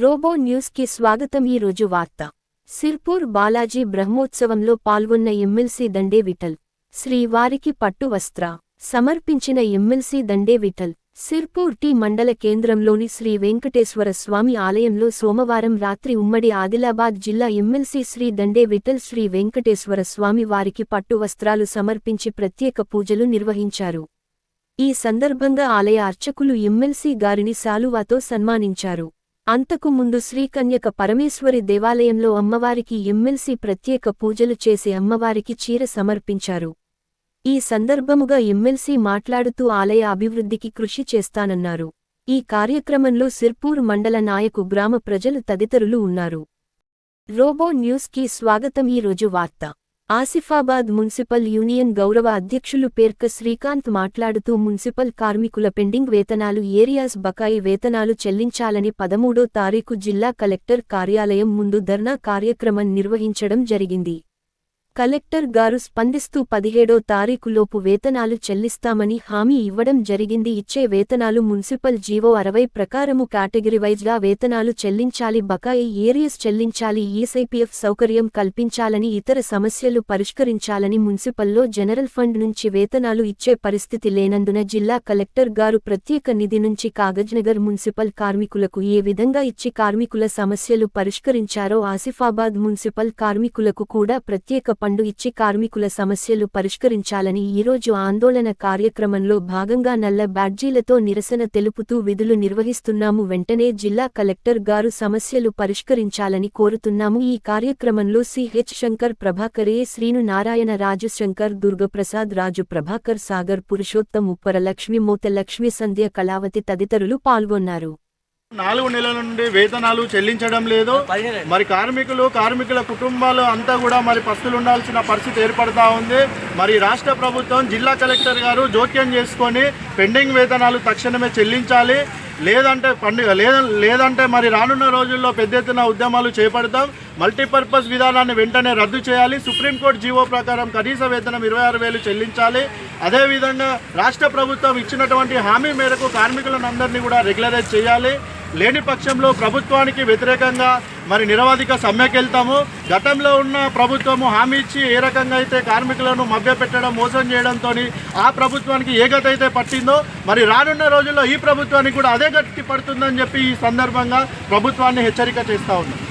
Robo న్యూస్కి స్వాగతం ఈ రోజు వార్త. సిర్పూర్ బాలాజీ బ్రహ్మోత్సవంలో పాల్గొన్న ఎమ్మెల్సీ దండే విఠల్. శ్రీవారికి పట్టు వస్త్ర. సమర్పించిన ఎమ్మెల్సీ దండే విఠల్. సిర్పూర్ టీ మండల కేంద్రంలోని శ్రీ వెంకటేశ్వర స్వామి ఆలయంలో సోమవారం రాత్రి ఉమ్మడి ఆదిలాబాద్ జిల్లా ఎమ్మెల్సీ శ్రీ దండే విఠల్ శ్రీ వెంకటేశ్వర స్వామి వారికి పట్టు వస్త్రాలు సమర్పించి ప్రత్యేక పూజలు నిర్వహించారు. ఈ సందర్భంగా ఆలయ అర్చకులు ఎమ్మెల్సీ గారిని శాలువాతో సన్మానించారు. అంతకు ముందు శ్రీకన్యక పరమేశ్వరి దేవాలయంలో అమ్మవారికి ఎమ్మెల్సీ ప్రత్యేక పూజలు చేసి అమ్మవారికి చీర సమర్పించారు. ఈ సందర్భముగా ఎమ్మెల్సీ మాట్లాడుతూ ఆలయ అభివృద్ధికి కృషి చేస్తానన్నారు. ఈ కార్యక్రమంలో సిర్పూర్ మండల నాయకు గ్రామ ప్రజలు తదితరులు ఉన్నారు. రోబో న్యూస్కి స్వాగతం. ఈ రోజు వార్త. ఆసిఫాబాద్ మున్సిపల్ యూనియన్ గౌరవ అధ్యక్షులు పేర్క శ్రీకాంత్ మాట్లాడుతూ మున్సిపల్ కార్మికుల పెండింగ్ వేతనాలు ఏరియాస్ బకాయి వేతనాలు చెల్లించాలని పదమూడో తారీఖు జిల్లా కలెక్టర్ కార్యాలయం ముందు ధర్నా కార్యక్రమం నిర్వహించడం జరిగింది. కలెక్టర్ గారు స్పందిస్తూ పదిహేడో తారీఖులోపు వేతనాలు చెల్లిస్తామని హామీ ఇవ్వడం జరిగింది. ఇచ్చే వేతనాలు మున్సిపల్ జీవో అరవై ప్రకారము కేటగిరీవైజ్గా వేతనాలు చెల్లించాలి. బకాయి ఏరియస్ చెల్లించాలి. ఈసైపీఎఫ్ సౌకర్యం కల్పించాలని ఇతర సమస్యలు పరిష్కరించాలని మున్సిపల్లో జనరల్ ఫండ్ నుంచి వేతనాలు ఇచ్చే పరిస్థితి లేనందున జిల్లా కలెక్టర్ గారు ప్రత్యేక నిధి నుంచి కాగజ్నగర్ మున్సిపల్ కార్మికులకు ఏ విధంగా ఇచ్చి కార్మికుల సమస్యలు పరిష్కరించారో ఆసిఫాబాద్ మున్సిపల్ కార్మికులకు కూడా ప్రత్యేక పండు ఇచ్చి కార్మికుల సమస్యలు పరిష్కరించాలని ఈరోజు ఆందోళన కార్యక్రమంలో భాగంగా నల్ల బ్యాడ్జీలతో నిరసన తెలుపుతూ విధులు నిర్వహిస్తున్నాము. వెంటనే జిల్లా కలెక్టర్ గారు సమస్యలు పరిష్కరించాలని కోరుతున్నాము. ఈ కార్యక్రమంలో సిహెచ్ శంకర్ ప్రభాకరే శ్రీను నారాయణ రాజు శంకర్ దుర్గప్రసాద్ రాజు ప్రభాకర్ సాగర్ పురుషోత్తం ఉప్పర లక్ష్మి మోత లక్ష్మి సంధ్య కళావతి తదితరులు పాల్గొన్నారు. నాలుగు నెలల నుండి వేతనాలు చెల్లించడం లేదు. మరి కార్మికులు కార్మికుల కుటుంబాలు అంతా కూడా మరి పస్తులు ఉండాల్సిన పరిస్థితి ఏర్పడతా ఉంది. మరి రాష్ట్ర ప్రభుత్వం జిల్లా కలెక్టర్ గారు జోక్యం చేసుకొని పెండింగ్ వేతనాలు తక్షణమే చెల్లించాలి. లేదంటే పండుగ లేద లేదంటే మరి రానున్న రోజుల్లో పెద్ద ఎత్తున ఉద్యమాలు చేపడతాం. మల్టీపర్పస్ విధానాన్ని వెంటనే రద్దు చేయాలి. సుప్రీంకోర్టు జీవో ప్రకారం కనీస వేతనం ఇరవై ఆరు వేలు చెల్లించాలి. అదేవిధంగా రాష్ట్ర ప్రభుత్వం ఇచ్చినటువంటి హామీ మేరకు కార్మికులను అందరినీ కూడా రెగ్యులరైజ్ చేయాలి. లేని పక్షంలో ప్రభుత్వానికి వ్యతిరేకంగా మరి నిరవధిక సమ్మెకి వెళ్తాము గతంలో ఉన్న ప్రభుత్వము హామీ ఇచ్చి ఏ రకంగా అయితే కార్మికులను మభ్యపెట్టడం మోసం చేయడంతో ఆ ప్రభుత్వానికి ఏ గత అయితే పట్టిందో మరి రానున్న రోజుల్లో ఈ ప్రభుత్వానికి కూడా అదే గట్టి పడుతుందని చెప్పి ఈ సందర్భంగా ప్రభుత్వాన్ని హెచ్చరిక చేస్తూ ఉన్నాం.